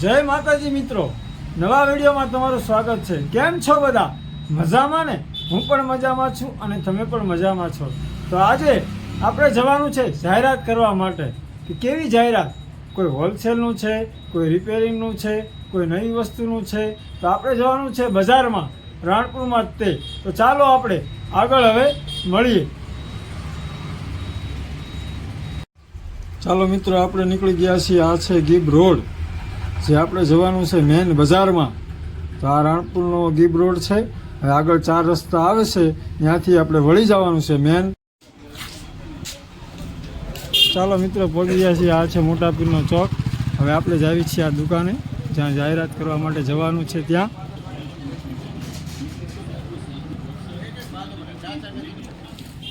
જય માતાજી મિત્રો. નવા વિડીયોમાં તમારું સ્વાગત છે. કેમ છો બધા? મજામાં ને? હું પણ મજામાં છું અને તમે પણ મજામાં છો. તો આજે આપણે જવાનું છે જાહેરાત કરવા માટે. કે કેવી જાહેરાત? કોઈ હોલસેલનું છે, કોઈ રિપેરિંગનું છે, કોઈ નવી વસ્તુનું છે. તો આપણે જવાનું છે બજારમાં, રાણપુરમાં જ તે. તો ચાલો આપણે આગળ હવે મળીએ. ચાલો મિત્રો, આપણે નીકળી ગયા છીએ. આ છે ગીબ રોડ. જે આપણે જવાનું છે મેન બજારમાં, તો આ રાણપુરનો ગીબ રોડ છે. હવે આગળ ચાર રસ્તા આવે છે, ત્યાંથી આપણે વળી જવાનું છે મેન ચાલો મિત્રો પહોંચી ગયા છીએ. આ છે મોટા પીરનો ચોક. હવે આપણે જાવી છીએ આ દુકાને, જ્યાં જાહેરાત કરવા માટે જવાનું છે ત્યાં.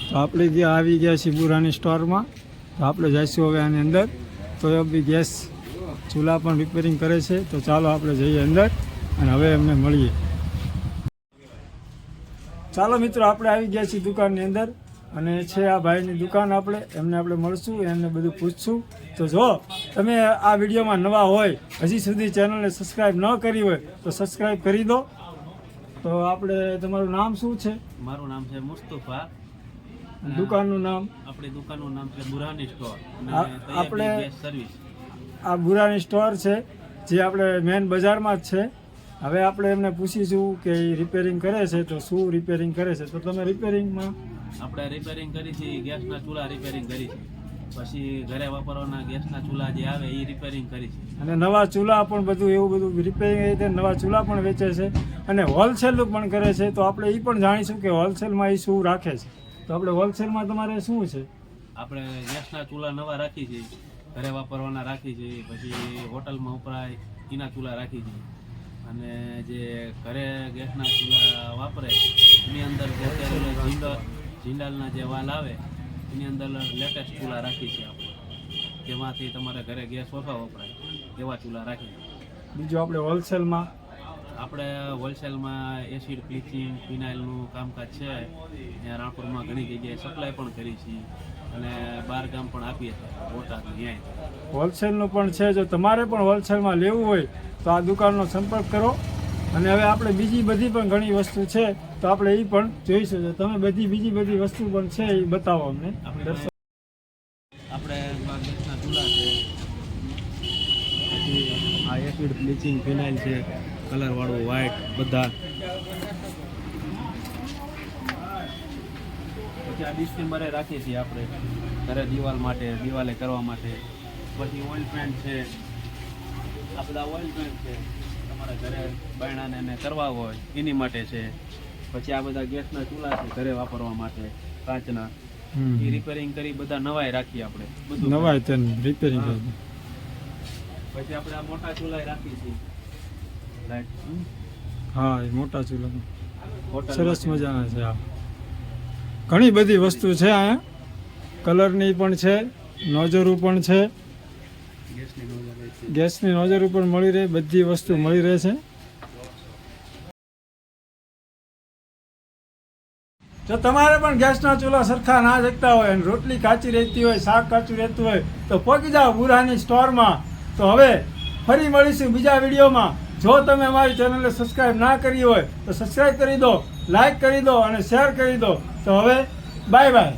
તો આપણે ગયા આવી ગયા છીએ બુરાની સ્ટોરમાં. તો આપણે જઈશું હવે આની અંદર. તો બી ગેસ ચૂલા પણ રિપેરિંગ કરે છે તો ચાલો આપણે જઈએ અંદર અને હવે એમને મળીએ. ચાલો મિત્રો આપણે આવી ગયા છીએ દુકાનની અંદર અને છે આ ભાઈની દુકાન આપણે એમને આપણે મળશું એમને બધું પૂછશું. તો જો તમે આ વિડીયોમાં નવા હોય હજી સુધી ચેનલને સબસ્ક્રાઈબ ન કરી હોય તો સબસ્ક્રાઈબ કરી દો. તો આપણે તમારું નામ શું છે? મારું નામ છે મુસ્તફા. દુકાનનું નામ? આપણી દુકાનનું નામ છે બુરાની સ્ટોર. આપણે- સર્વિસ આ બુરાની સ્ટોર છે જે આપણે મેન બજારમાં જ છે. હવે આપણે એમને પૂછીશું કે એ રિપેરિંગ કરે છે તો શું રિપેરિંગ કરે છે? તો તમે રિપેરિંગમાં આપણે રિપેરિંગ કરી છે ગેસના ચૂલા રિપેરિંગ કરી છે. પછી ઘરે વાપરવાના ગેસના ચૂલા જે આવે એ રિપેરિંગ કરી છે. અને નવા ચૂલા પણ બધું એવું બધું રિપેરિંગ રીતે નવા ચૂલા પણ વેચે છે અને હોલસેલનું પણ કરે છે તો આપણે એ પણ જાણીશું કે હોલસેલમાં એ શું રાખે છે. તો આપણે હોલસેલમાં તમારે શું છે? આપણે ગેસના ચૂલા નવા રાખી છે. ઘરે વાપરવાના રાખી છે, પછી હોટલમાં વપરાય, એના ચૂલા રાખી છે. અને જે ઘરે ગેસના ચૂલા વાપરે, એની અંદર જે જીંડલ જીંડાલના જે વાલ આવે, એની અંદર લેટેસ્ટ ચૂલા રાખી છે આપણે. જેમાંથી તમારે ઘરે ગેસ ઓછા વપરાય, એવા ચૂલા રાખી બીજું આપણે હોલસેલમાં આપણે હોલસેલમાં એસિડ બ્લીચિંગ ફિનાઇલનું કામકાજ છે. ત્યાં રાણપુરમાં ઘણી જગ્યાએ સપ્લાય પણ કરી છીએ અને બહાર ગામ પણ આપીએ છીએ બોટાદ ન્યાય. હોલસેલનું પણ છે. જો તમારે પણ હોલસેલમાં લેવું હોય તો આ દુકાનનો સંપર્ક કરો. અને હવે આપણે બીજી બધી પણ ઘણી વસ્તુ છે તો આપણે એ પણ જોઈશું. તો તમે બધી બીજી બધી વસ્તુ પણ છે એ બતાવો અમને. આપણે આ એસિડ બ્લીચિંગ ફિનાઇલ છે. કલરવાળું વ્હાઇટ બધા. પછી આ ડિસ્ટિમ્બરે રાખીએ છીએ આપણે. ઘરે દિવાલ માટે દિવાલે કરવા માટે. પછી ઓઇલ પેન્ટ છે. આ બધા ઓઇલ પેન્ટ છે. તમારા ઘરે બાયણાને એને કરવા હોય એની માટે છે. પછી આ બધા ગેસના ચૂલા છે ઘરે વાપરવા માટે કાચના. એ રિપેરિંગ કરી બધા નવાય રાખીએ આપણે. બધું નવાય તેને રિપેરિંગ પછી આપણે આ મોટા ચૂલા રાખીએ છીએ. લાઈટ હા એ મોટા ચૂલા સરસ મજાના છે આ ઘણી બધી વસ્તુ છે આ. કલરની પણ છે નોજરું પણ છે. ગેસની નોઝરું પણ મળી રહે બધી વસ્તુ મળી રહે છે. જો તમારે પણ ગેસના ચૂલા સરખા ના જગતા હોય અને રોટલી કાચી રહેતી હોય શાક કાચું રહેતું હોય તો પહોંચી જાઓ બુરાની સ્ટોરમાં તો હવે ફરી મળીશું બીજા વિડીયોમાં. જો તમે અમારી ચેનલને સબસ્ક્રાઈબ ના કરી હોય, તો સબસ્ક્રાઈબ કરી દો લાઈક કરી દો અને શેર કરી દો. તો હવે બાય બાય